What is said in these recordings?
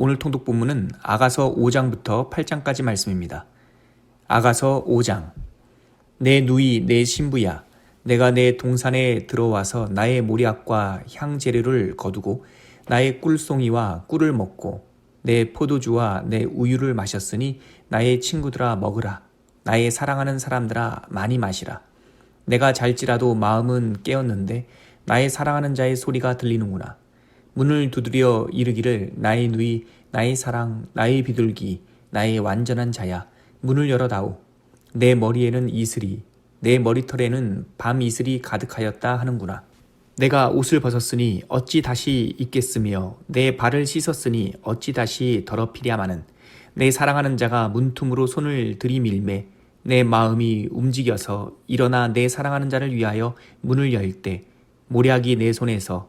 오늘 통독 본문은 아가서 5장부터 8장까지 말씀입니다. 아가서 5장. 내 누이 내 신부야 내가 내 동산에 들어와서 나의 모략과 향 재료를 거두고 나의 꿀송이와 꿀을 먹고 내 포도주와 내 우유를 마셨으니 나의 친구들아 먹으라. 나의 사랑하는 사람들아 많이 마시라. 내가 잘지라도 마음은 깨었는데 나의 사랑하는 자의 소리가 들리는구나 문을 두드려 이르기를 나의 누이 나의 사랑 나의 비둘기 나의 완전한 자야. 문을 열어다오. 내 머리에는 이슬이 내 머리털에는 밤 이슬이 가득하였다 하는구나. 내가 옷을 벗었으니 어찌 다시 입겠으며 내 발을 씻었으니 어찌 다시 더럽히랴마는. 내 사랑하는 자가 문틈으로 손을 들이밀매 내 마음이 움직여서 일어나 내 사랑하는 자를 위하여 문을 열 때 모략이 내 손에서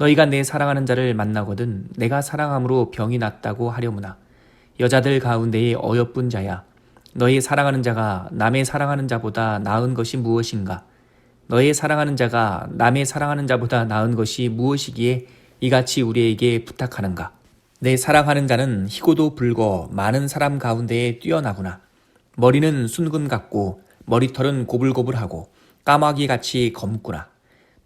너희가 내 사랑하는 자를 만나거든 내가 사랑함으로 병이 낫다고 하려무나. 여자들 가운데에 어여쁜 자야. 너희 사랑하는 자가 남의 사랑하는 자보다 나은 것이 무엇인가? 너의 사랑하는 자가 남의 사랑하는 자보다 나은 것이 무엇이기에 이같이 우리에게 부탁하는가? 내 사랑하는 자는 희고도 붉어 많은 사람 가운데에 뛰어나구나. 머리는 순금 같고 머리털은 고불고불하고 까마귀 같이 검구나.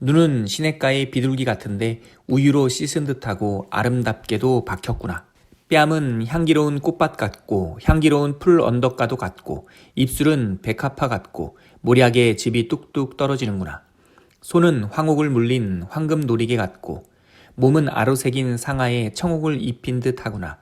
눈은 시냇가의 비둘기 같은데 우유로 씻은 듯하고 아름답게도 박혔구나. 뺨은 향기로운 꽃밭 같고 향기로운 풀 언덕가도 같고 입술은 백합화 같고 모략의 집이 뚝뚝 떨어지는구나. 손은 황옥을 물린 황금 놀이개 같고 몸은 아로새긴 상하에 청옥을 입힌 듯 하구나.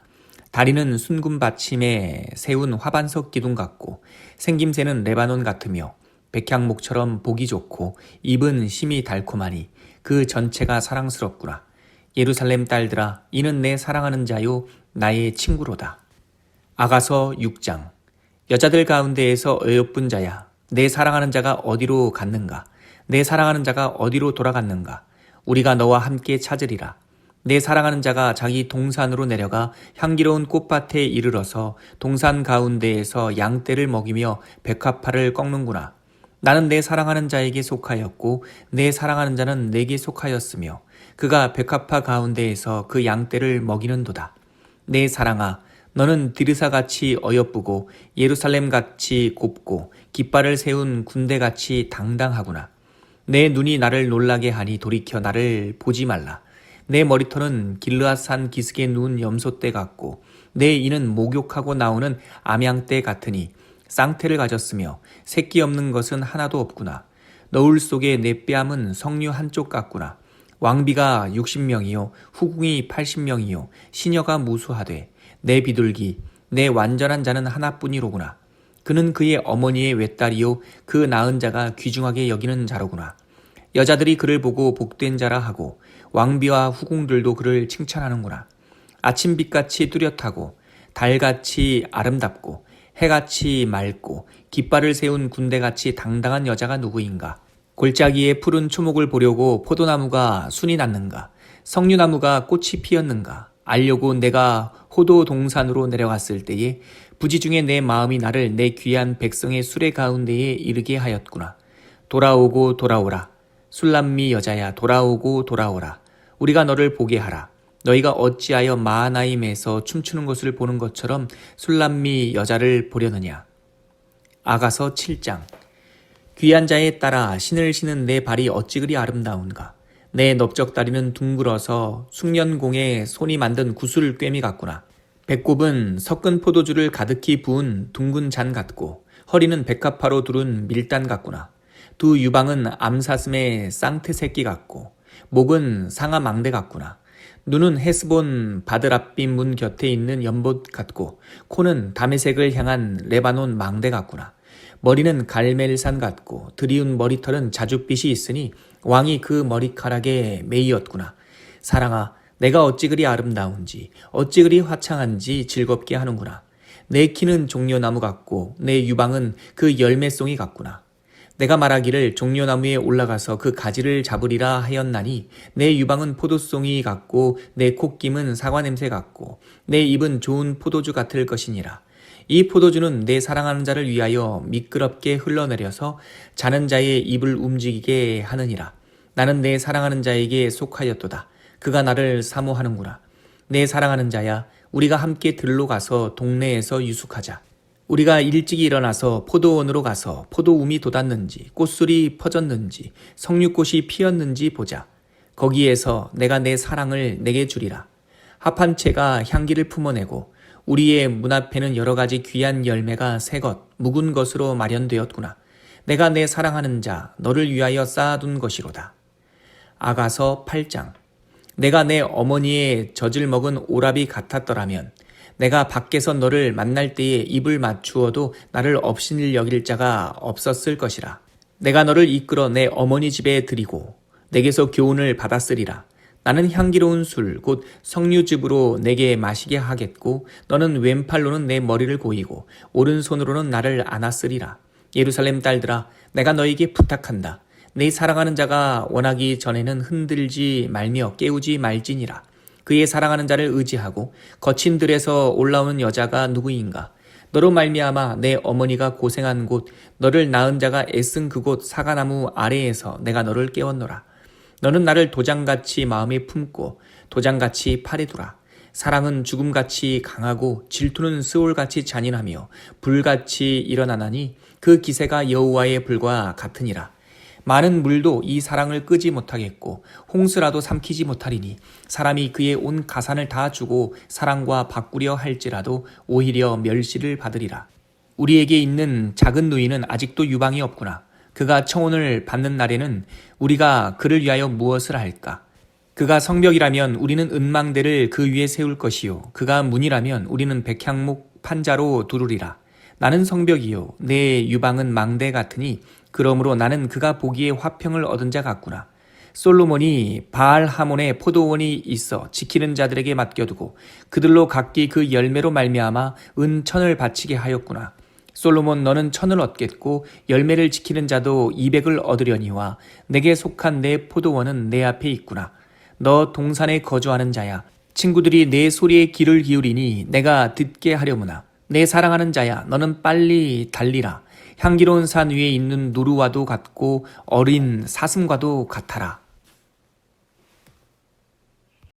다리는 순금 받침에 세운 화반석 기둥 같고 생김새는 레바논 같으며 백향목처럼 보기 좋고 입은 심이 달콤하니 그 전체가 사랑스럽구나. 예루살렘 딸들아 이는 내 사랑하는 자요 나의 친구로다. 아가서 6장 여자들 가운데에서 어여쁜 자야 내 사랑하는 자가 어디로 갔는가 내 사랑하는 자가 어디로 돌아갔는가 우리가 너와 함께 찾으리라. 내 사랑하는 자가 자기 동산으로 내려가 향기로운 꽃밭에 이르러서 동산 가운데에서 양떼를 먹이며 백합화를 꺾는구나. 나는 내 사랑하는 자에게 속하였고 내 사랑하는 자는 내게 속하였으며 그가 백합화 가운데에서 그 양떼를 먹이는도다. 내 사랑아 너는 디르사같이 어여쁘고 예루살렘같이 곱고 깃발을 세운 군대같이 당당하구나. 내 눈이 나를 놀라게 하니 돌이켜 나를 보지 말라. 내 머리털은 길르앗산 기슭에 누운 염소떼 같고 내 이는 목욕하고 나오는 암양떼 같으니 쌍태를 가졌으며 새끼 없는 것은 하나도 없구나. 너울 속에 내 뺨은 석류 한쪽 같구나. 왕비가 60명이요 후궁이 80명이요 시녀가 무수하되 내 비둘기 내 완전한 자는 하나뿐이로구나. 그는 그의 어머니의 외딸이요 그 낳은 자가 귀중하게 여기는 자로구나. 여자들이 그를 보고 복된 자라 하고 왕비와 후궁들도 그를 칭찬하는구나. 아침빛같이 뚜렷하고 달같이 아름답고 해같이 맑고 깃발을 세운 군대같이 당당한 여자가 누구인가? 골짜기에 푸른 초목을 보려고 포도나무가 순이 났는가? 석류나무가 꽃이 피었는가? 알려고 내가 호도 동산으로 내려갔을 때에 부지 중에 내 마음이 나를 내 귀한 백성의 수레 가운데에 이르게 하였구나. 돌아오고 돌아오라. 술람미 여자야 돌아오고 돌아오라. 우리가 너를 보게 하라. 너희가 어찌하여 마하나임에서 춤추는 것을 보는 것처럼 술람미 여자를 보려느냐. 아가서 7장 귀한 자에 따라 신을 신은 내 발이 어찌 그리 아름다운가. 내 넓적다리는 둥글어서 숙련공에 손이 만든 구슬 꿰미 같구나. 배꼽은 섞은 포도주를 가득히 부은 둥근 잔 같고 허리는 백합화로 두른 밀단 같구나. 두 유방은 암사슴의 쌍태 새끼 같고 목은 상아 망대 같구나. 눈은 헤스본 바드랍빛 문 곁에 있는 연봇 같고 코는 담의색을 향한 레바논 망대 같구나. 머리는 갈멜산 같고 드리운 머리털은 자줏빛이 있으니 왕이 그 머리카락에 메이었구나. 사랑아, 내가 어찌 그리 아름다운지, 어찌 그리 화창한지 즐겁게 하는구나. 내 키는 종려나무 같고 내 유방은 그 열매송이 같구나. 내가 말하기를 종려나무에 올라가서 그 가지를 잡으리라 하였나니 내 유방은 포도송이 같고 내 콧김은 사과 냄새 같고 내 입은 좋은 포도주 같을 것이니라. 이 포도주는 내 사랑하는 자를 위하여 미끄럽게 흘러내려서 자는 자의 입을 움직이게 하느니라. 나는 내 사랑하는 자에게 속하였도다. 그가 나를 사모하는구나. 내 사랑하는 자야, 우리가 함께 들로 가서 동네에서 유숙하자. 우리가 일찍이 일어나서 포도원으로 가서 포도움이 돋았는지 꽃술이 퍼졌는지 석류꽃이 피었는지 보자. 거기에서 내가 내 사랑을 내게 주리라. 합한 채가 향기를 품어내고 우리의 문 앞에는 여러 가지 귀한 열매가 새것 묵은 것으로 마련되었구나. 내가 내 사랑하는 자 너를 위하여 쌓아둔 것이로다. 아가서 8장 내가 내 어머니의 젖을 먹은 오랍이 같았더라면 내가 밖에서 너를 만날 때에 입을 맞추어도 나를 업신일 여길 자가 없었을 것이라. 내가 너를 이끌어 내 어머니 집에 들이고 내게서 교훈을 받았으리라. 나는 향기로운 술, 곧 석류즙으로 내게 마시게 하겠고, 너는 왼팔로는 내 머리를 고이고, 오른손으로는 나를 안았으리라. 예루살렘 딸들아, 내가 너에게 부탁한다. 내 사랑하는 자가 원하기 전에는 흔들지 말며 깨우지 말지니라. 그의 사랑하는 자를 의지하고 거친 들에서 올라오는 여자가 누구인가? 너로 말미암아 내 어머니가 고생한 곳, 너를 낳은 자가 애쓴 그곳 사과나무 아래에서 내가 너를 깨웠노라. 너는 나를 도장같이 마음에 품고 도장같이 팔에 두라. 사랑은 죽음같이 강하고 질투는 스올같이 잔인하며 불같이 일어나나니 그 기세가 여호와의 불과 같으니라. 많은 물도 이 사랑을 끄지 못하겠고 홍수라도 삼키지 못하리니 사람이 그의 온 가산을 다 주고 사랑과 바꾸려 할지라도 오히려 멸시를 받으리라. 우리에게 있는 작은 누이는 아직도 유방이 없구나. 그가 청혼을 받는 날에는 우리가 그를 위하여 무엇을 할까? 그가 성벽이라면 우리는 은망대를 그 위에 세울 것이요. 그가 문이라면 우리는 백향목 판자로 두르리라. 나는 성벽이요. 내 유방은 망대 같으니 그러므로 나는 그가 보기에 화평을 얻은 자 같구나. 솔로몬이 바알 하몬의 포도원이 있어 지키는 자들에게 맡겨두고 그들로 각기 그 열매로 말미암아 은천을 바치게 하였구나. 솔로몬 너는 천을 얻겠고 열매를 지키는 자도 이백을 얻으려니와 내게 속한 내 포도원은 내 앞에 있구나. 너 동산에 거주하는 자야. 친구들이 내 소리에 귀를 기울이니 내가 듣게 하려무나. 내 사랑하는 자야, 너는 빨리 달리라. 향기로운 산 위에 있는 누루와도 같고 어린 사슴과도 같아라.